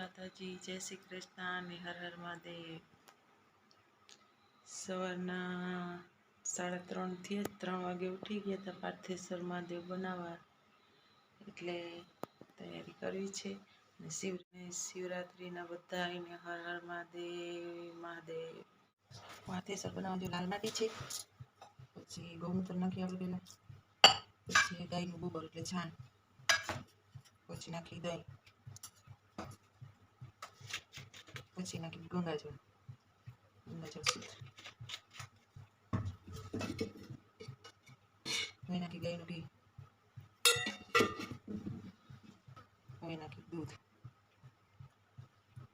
માતાજી, જય શ્રી કૃષ્ણ અને હર હર મહાદેવ. સવારના સાડા ત્રણથી ત્રણ વાગે ઉઠી ગયા હતા પાર્થેશ્વર મહાદેવ બનાવવા. એટલે તૈયારી કરવી છે. અને શિવ શિવરાત્રિના બધા આવીને હર હર મહાદેવ મહાદેવ. પાર્થેશ્વર બનાવવા લાલ માટી છે, પછી ગૌમૂત્ર નાખી આપણે પહેલાં. પછી ગાયનું ગોબર એટલે છાણ. પછી નાખી દહીં. પછી નાખી ગંગાજળ ગંગાજળ શુદ્ધ હવે નાખી ગાયનું ઘી હવે નાખી દૂધ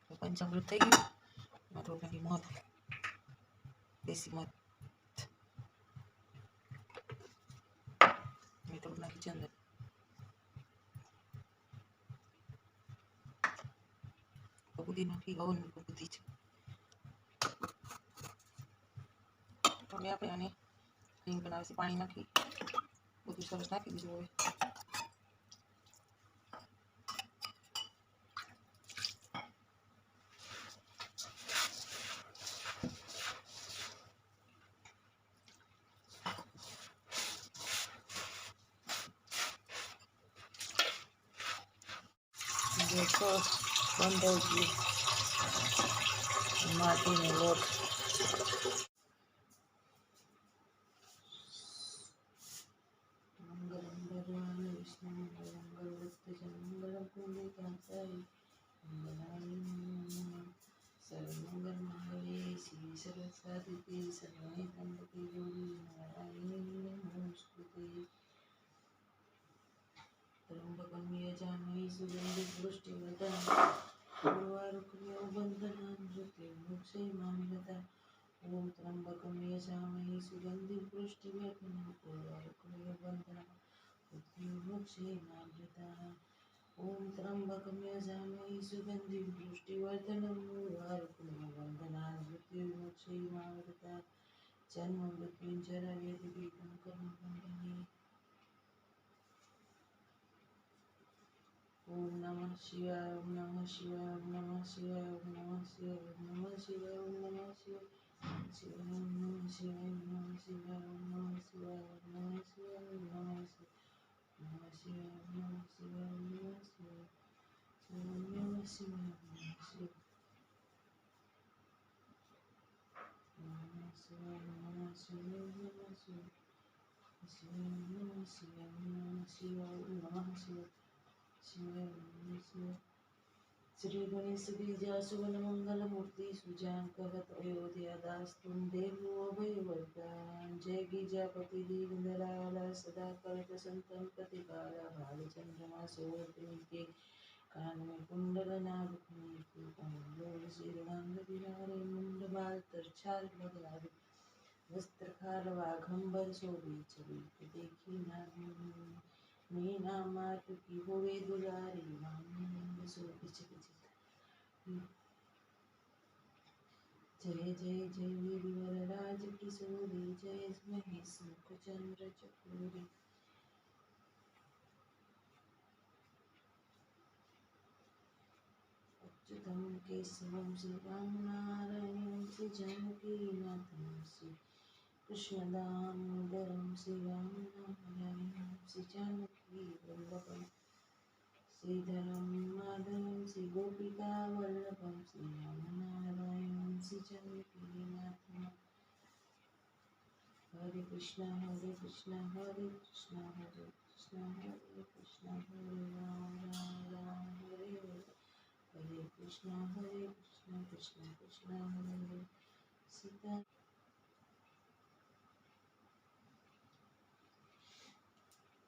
તો પંચામૃત થઈ ગયું એમાં થોડુંક નાખી મધ દેશી મધ મેં થોડુંક નાખી ચંદન બુદ્ધિ નાખી ગૌન બુદ્ધિ છે આપણે આને પાણી નાખી બધું સરસ નાખી દીધું હવે लीजिए माटी में लोट मंगल भगवान विष्णु मंगल गुप्त मंगल पूरे कांसारी मंगलाय नमः सर्वमंगल महावे श्री सरस्वती देवी सर्वाय त्र्यंबके गौरी नारायणी नमस्कृते त्र्यंबकं यजामहे सुगन्धिं पुष्टिवर्धनम् గురువారకు బంధనాన్ని ముక్షయమామిగత ఓం త్రంబకం యజామహి సుగంధి పృష్టి గురువారకు బంధన ముక్షయమామృత ఓం త్రంబకం యజామహి సుగంధి పృష్టివర్ధనం గురువారకు బంధనాన్ని మృత్యుముక్షయమామృత జన్మ మృత్యుంజర వేది పీఠం కర్మ బంధని ઉર્વારુકમેવ બંધનાન મૃત્યુમોક્ષે મામલતા જન્મ મૃત્યુંજરા વેદિ વિઘ્ન કર્મ બંધને ઓમ નમઃ શિવાય ઓમ નમઃ શિવાય ઓમ નમઃ શિવાય ઓમ નમઃ શિવાય ઓમ નમઃ શિવાય ઓમ નમઃ શિવાય શિવાય ઓમ નમઃ શિવાય ઓમ નમઃ શિવાય ઓમ નમઃ શિવાય ઓમ નમઃ શિવાય ઓમ નમઃ શિવાય નમઃ શિવાય ઓમ નમઃ શિવાય ઓમ નમઃ શિવાય ઓમ નમઃ શિવાય ઓમ નમઃ શિવાય નમઃ શિવાય નમઃ શિવાય નમઃ શિવાય શિવાય श्री गणेश बीजा सुवन मंगल मूर्ति सुजान करत अयोध्या दास तुम देव अभय वरदान जय गिजापति दीन दलाल सदा करत संतन प्रतिकारा भाल चंद्रमा सोर के कान में कुंडल नाग की कान श्री रंग बिहारे मुंड बाल तरछाल लगावे वस्त्र खार वाघंबर सोबी छवि देखी नाग मीना मात की होवे दुलारी मानंद सो पिछ पिछ जय जय जय वीरवर राज किशोरी जय महेश मुख चंद्र चकोरी अच्युतम केशवम श्री राम नारायण श्री जानकी नाथम श्री कृष्णदामोदरं श्रीरामनारायणं श्रीजानकी वल्लभं श्रीधरं माधवं श्रीगोपिकावल्लभं श्रीरामनारायणं श्रीजानकीनाथं हरे कृष्ण हरे कृष्ण हरे कृष्ण हरे कृष्ण हरे कृष्ण हरे राम राम राम हरे हरे हरे कृष्ण हरे कृष्ण कृष्ण कृष्ण हरे हरे सीता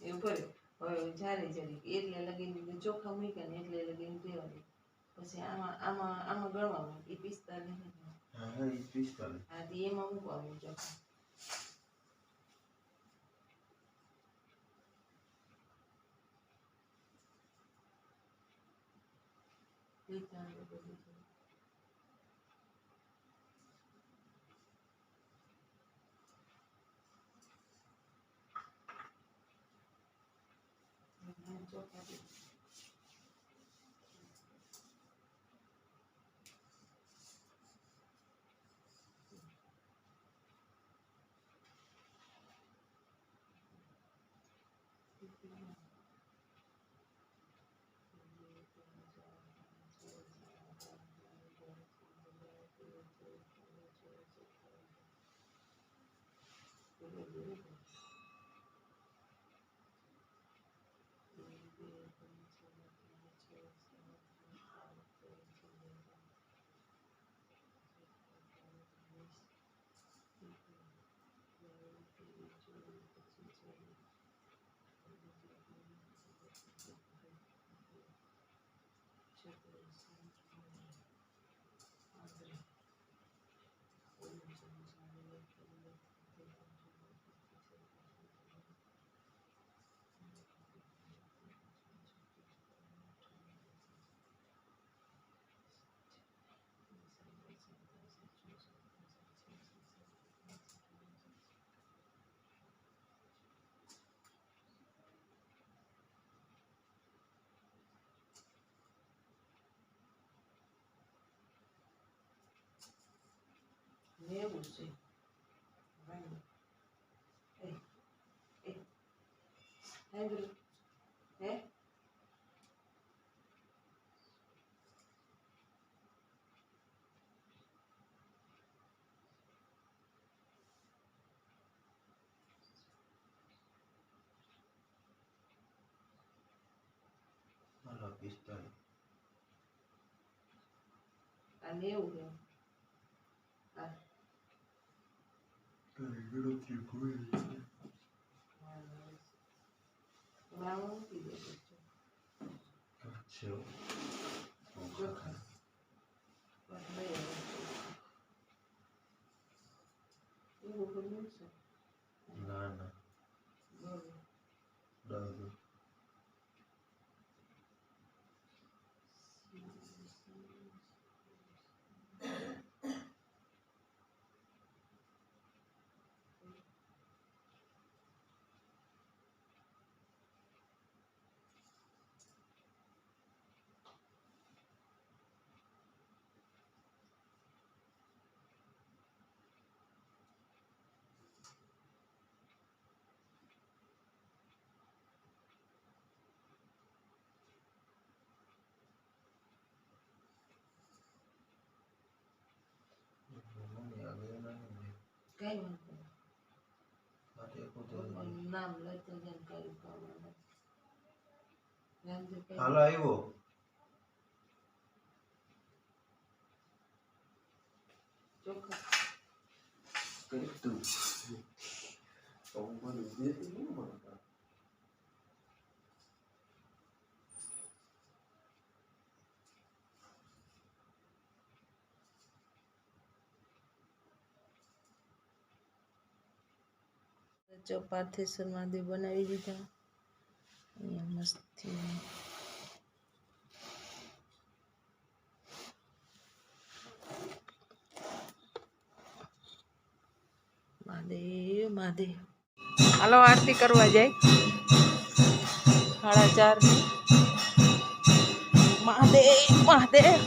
એવું કરે હવે જારે જારી એટલે લગીને ચોખા મૂક્યા ને એટલે લગીને દેવાની પછી આમાં આમાં આમાં ગણવાનું એ પિસ્તાલીસ હા હા ઈ પિસ્તાલીસ હા તે એમાં મૂકવાનું ચોખા પિસ્તાલીસ બધું છે. હા, ચોખા બી. નેવું છે ભાઈ એ એ સાંભળ્યું હે હાલો પિસ્તાલીસ આ નેવું છે આ તારી ગણતરી ભૂલી છે. આમાં મૂકી દેજો અચ્છા ચોખા બસ લઈ આવો. એવું બધું છે ના ના બરોબર ડાબુ મમ્મી આગળ ના નહીં કઈ નામ કરવાનું રામજી કઈ હાલો આવ્યો ચોખા કઈ તું અમુક બધું દેતી નહીં મળતા જો પાર્થેશ્વર મહાદેવ બનાવી દીધા. અહીંયા મસ્તી. મહાદેવ મહાદેવ. હાલો, આરતી કરવા જાય. સાડા ચાર મહાદેવ મહાદેવ.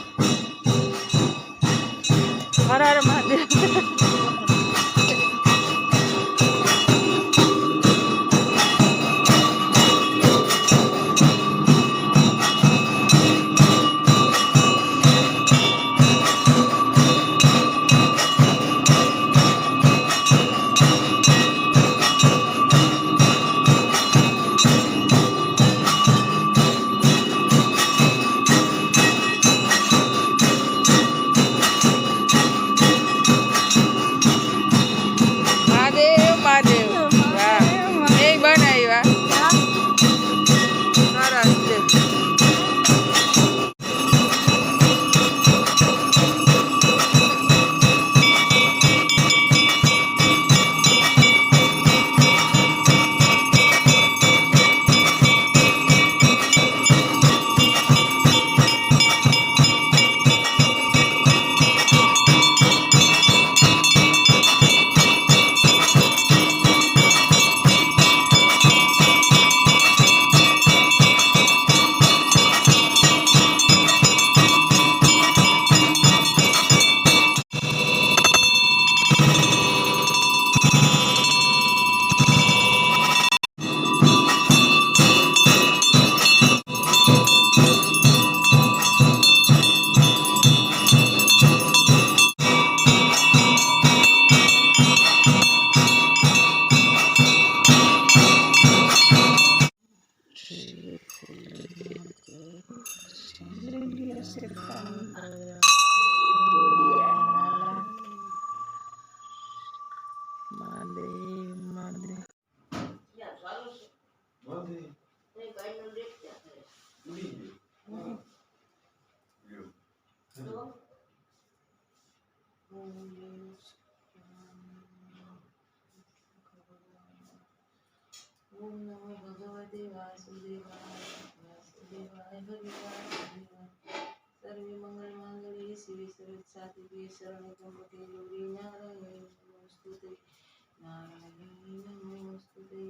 હર મહાદેવ. cercano. સાધિકે શરણે ત્રંબકે ગૌરી નારાયણી નમોસ્તુતે નારાયણી નમોસ્તુતે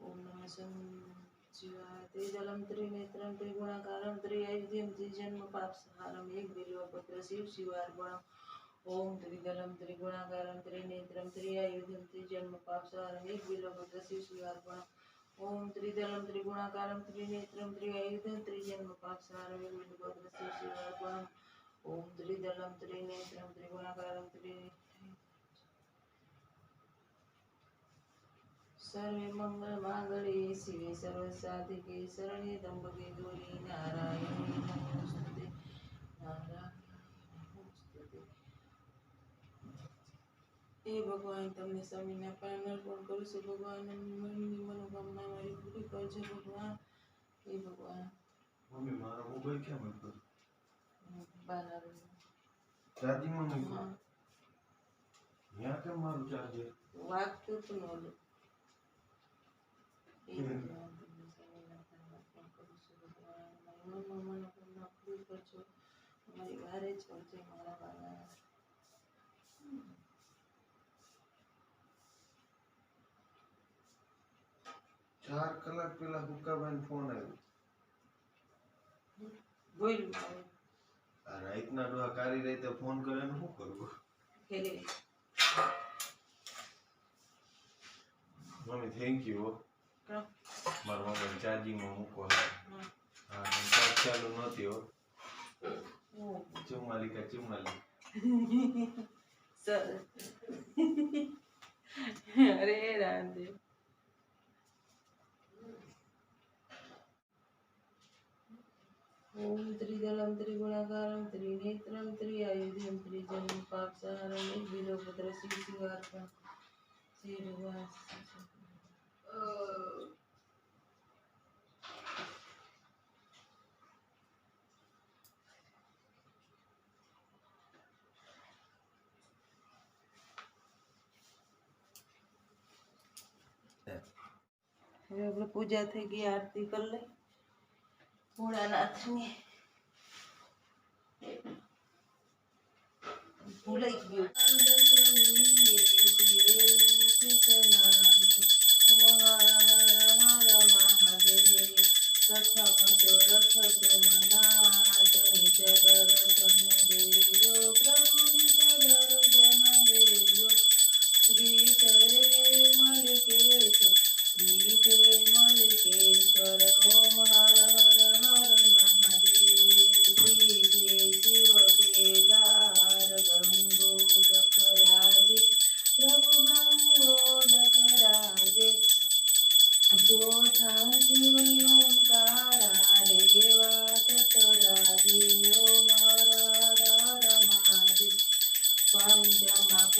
ઓમ નમઃ શિવાય ત્રિજલમ ત્રિનેત્રમ ત્રિગુણાકારમ ત્રિઆયુધ્યમ ત્રિજન્મ પાપસહારમ એક બિલ્વપત્ર શિવ શિવાર્પણમ ઓમ ત્રિદલમ ત્રિગુણાકારમ ત્રિનેત્રમ ત્રિઆયુધ્યમ ત્રિજન્મ પાપસહારમ એક બિલ્વપત્ર શિવ શિવાર્પણમ ઓમ ત્રિદલમ ત્રિગુણાકારમ ત્રિનેત્રમ ત્રિઆયુધ્યમ ત્રિજન્મ પાપસહારમ એક બિલ્વપત્ર શિવ શિવાર્પણમ ઓમ ત્રિદલમ ત્રિનેત્રમ ત્રિગુણાકારમ ત્રિ સર્વે મંગલ માંગળે શિવે સર્વ સાધિકે શરણે ત્રંબકે ગૌરી નારાયણ નારાયણી. હે ભગવાન તમને સ્વામીના પાન અર્પણ કરું છું. ભગવાન મનની મનોકામના મારી પૂરી કરજો ભગવાન. હે ભગવાન. મમ્મી મારો મોબાઈલ કેમ હતો બાના ચાર્જિંગમાં મૂક્યો રૂમમાં ત્યાં કેમ મારું ચાર્જર વાગતું હતું ને ઓલું હે ભગવાન તમને સ્વામીના પાન અર્પણ કરું છું. ભગવાન મારી મનમાં મનોકામના પૂરી કરજો. મારી વારે જ કરજો મારા બાલા ચાર કલાક પેલા હુક્કાભાઈ ફોન આવ્યો બોલ મારે આ રાતના ડોહા કારી રાતે ફોન કરે ને શું કરવું ખેલે મમ્મી થેન્ક યુ કરો મારા મોબાઈલ ચાર્જિંગમાં મૂકો હા હા ચાર્જ ચાલુ નહોતી હો ઓ ચુમ્માલી કા ચુમ્માલી સર અરે રામદેવ ઓમ ત્રિદલમ ત્રિગુણાકારમ ત્રિનેત્રમ ત્રિઆયુધ્યમ ત્રિજન્મ પાપસારમ એક વિલોપત્ર શિવ શિવાર્પણ શ્રી ભગવાન હવે આપણે પૂજા થઈ ગઈ આરતી કરી લઈ ભોળાનાથની ભૂલાઈ ગયું પ્રથમ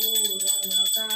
பூரணகா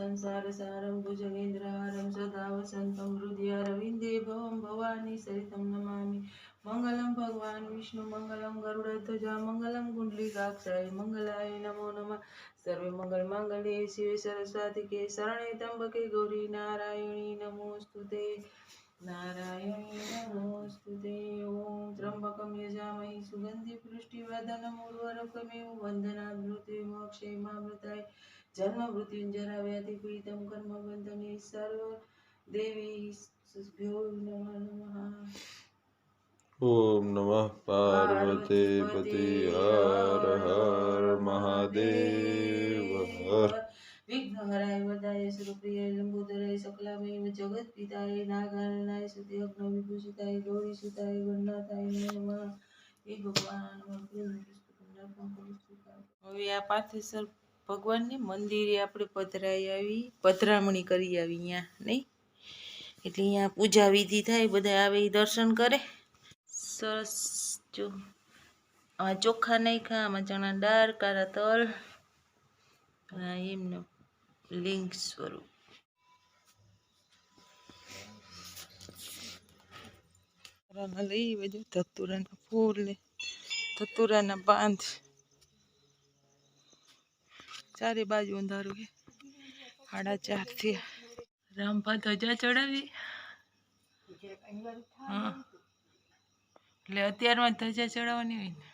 संसारसारं भुजगेन्द्रहारं सदा वसन्तं हृदयारविन्दे भवं भवानी सहितं नमामि मङ्गलं भगवान् विष्णु मङ्गलं गरुडध्वजा मङ्गलं कुण्डलिकाक्षाय मङ्गलाय नमो नमः सर्वे मङ्गलमाङ्गल्ये शिवे सरस्वतिके शरणे त्र्यम्बके गौरी नारायणी नमोऽस्तु ते नारायणी नमोऽस्तु ते ॐ त्र्यम्बकं यजामहि सुगन्धिपुष्टिवर्धनम् उर्वरकमेव જન્મ મૃત્યુંજરા વ્યાધિ પીડિતમ કર્મ બંધની સર્વ દેવી ઓમ નમઃ પાર્વતી પતિ હર હર મહાદેવ. હર વિઘ્નહરાય વદાય સુરપ્રિય લંબોદરાય સકલામય જગત પિતાય નાગાનનાય સુતિ અગ્ન વિભૂષિતાય ગૌરી સુતાય વન્નાતાય નમઃ. હે ભગવાન હવે આ પાર્થિવ ભગવાનને મંદિરે આપણે પધરાઈ આવી, પધરામણી કરી આવી અહીંયા, નહીં? એટલે અહીંયા પૂજા થાય, બધા આવે દર્શન કરે. સરસ, જો. આ ચોખા નાખ્યા, આમાં ચણા દાળ કારા તલ એમનો લિંક સ્વરૂપ. લઈ બધું ધતુરાના ફૂલ ને ધતુરાના બાંધ. ચારે બાજુ અંધારું છે. સાડા ચારથી રામભા ધજા ચડાવી. હા. એટલે અત્યારમાં ધજા ચડાવવાની હોય ને.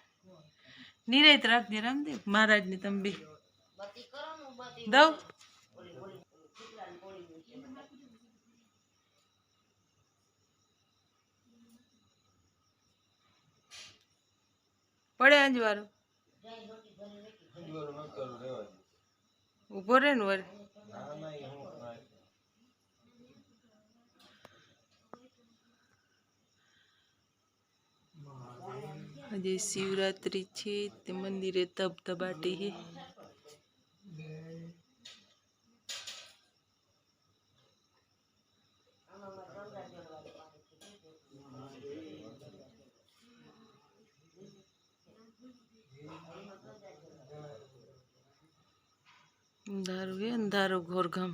નિરાયત રાખજે રામદેવ. મહારાજની તમે બી દઉં. પડે અંજવારો. ઊભો રે ને વર આજે શિવરાત્રી છે તે મંદિરે ધબધબાટી છે. અંધારું ઘોરઘમ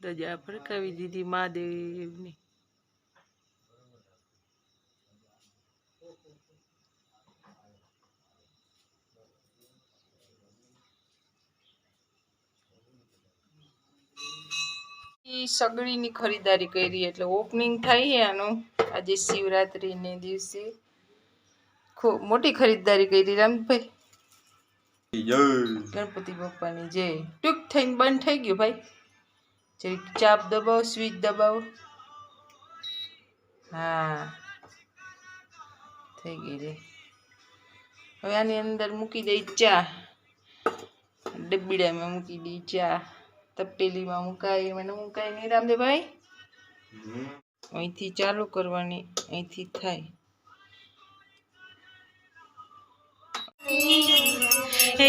રજા ફરકાવી દીધી મહાદેવની. સગડીની ખરીદારી કરી એટલે ઓપનિંગ થાય છે આનું આજે શિવરાત્રિને દિવસે ખૂબ મોટી ખરીદારી કરી રામભાઈ. ગણપતિ બાપ્પાની જય. ટૂંક થઈને બંધ થઈ ગયું ભાઈ. જરીક ચાપ દબાવો સ્વિચ દબાવો. હા. થઈ ગઈ રે. હવે આની અંદર મૂકી દઈ ચા. ડબ્બીડામાં મૂકી દઈ ચા. તપેલીમાં મુકાય મને મુકાય નહીં રામદેવભાઈ અહીંથી ચાલુ કરવાની, અહીંથી થાય.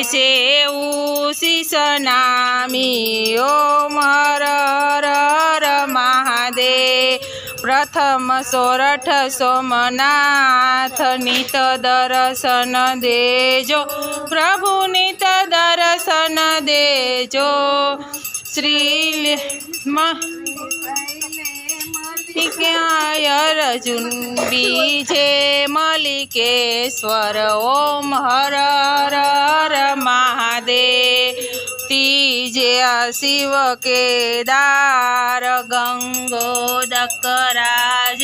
સેવું શિષનામી નામી ઓમ હર મહાદેવ. પ્રથમ સોરઠ સોમનાથ, નિત દર્શન દેજો. પ્રભુ નિત દર્શન દેજો. શ્રી અર્જુન બીજે મલિકેશ્વર, ઓમ હર હર મહાદેવ. ત્રીજે શિવ કેદાર, ગંગોદકરાજ,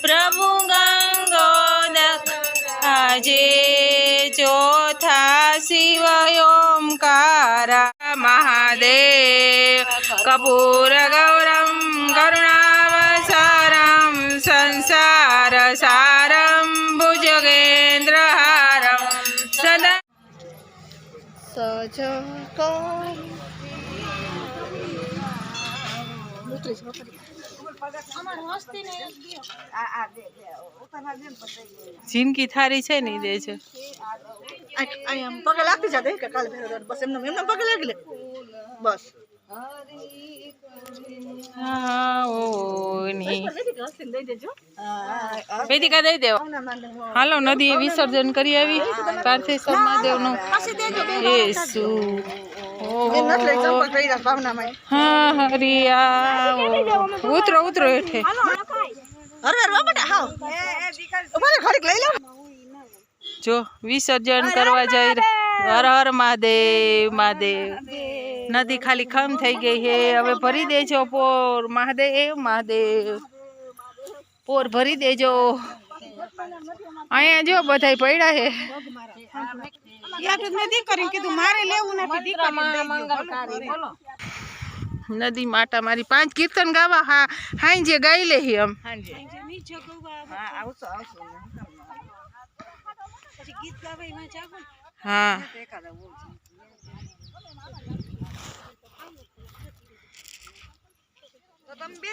પ્રભુ ગંગોદકરાજે. ચોથા શિવ ઓમકારા મહાદેવ. કપૂર ગૌરમ કરુણાવસારમ भुजगेन्द्रहारं सदा જિંદગી થારી છે નહીં દે છે. પગે લાગતી જાતે કાલે બસ એમને એમને પગે લાગી લે. બસ. ની. વેદિકા દઈ દેવા ના ના ના હાલો નદીએ વિસર્જન કરી આવી. પાર્થેશ્વર યેસુ પહેર્યા ભાવનામાં હા હરિયા. ઉતરો ઉતરો હેઠે. જો વિસર્જન કરવા જઈ રહ્યા. હર હર મહાદેવ. મહાદેવ. નદી ખાલી ખમ થઈ ગઈ છે. હવે ભરી દેજો પોર મહાદેવ મહાદેવ. પોર ભરી દેજો. અહીંયા જો બધાય પડ્યા છે. યાદ મેં દીકરી કીધું મારે લેવું નથી દીકરી નદી માટા મારી પાંચ કીર્તન ગાવા હા હાઈ જે ગાઈ લે એમ. હા હા એકાદા બોલ તો તમે બેસી જાવ અહીંયા હું તો બેસી જાવ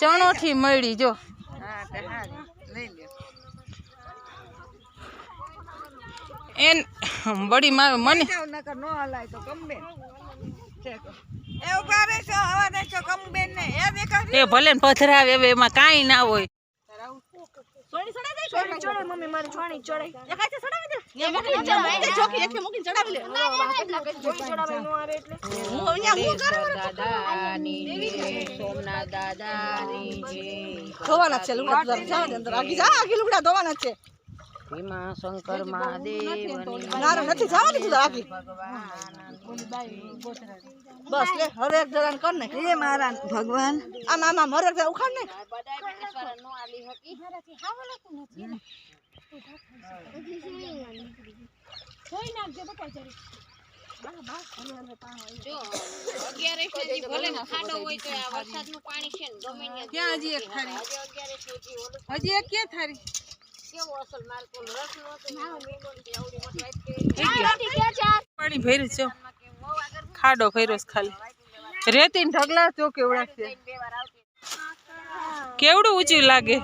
ચણોઠી મળી જો. એન બડી માં મને એ ભલે ને પથરાવે એમાં કાંઈ ના હોય. સોની ચડાવી દે? સોની ચડે મમ્મી મારી સોની ચડે એ કાઈ ચડાવી દે? એ મૂકી ચડાવી દે ચોકી એક મૂકીને ચડાવી લે ચડાવે નો આરે એટલે. હું અહીંયા હું કરું? ધોવાના છે લુગડા તું જા અંદર આગી જા આગી લુગડા ધોવાના છે. શંકર મહાદેવ નથી જવાનું તું આગી બસ લે હવે એક જરા કર ને. હે મારા ભગવાન. આ મામા હરે એક ઉખાડ ને. ક્યાં હજી એક થારી હજી એક ક્યાં થારી પાણી ભર્યું છે. ખાડો ભર્યો છે ખાલી. રેતી ઢગલા જો કેવડા છે કેવડું ઊંચું લાગે?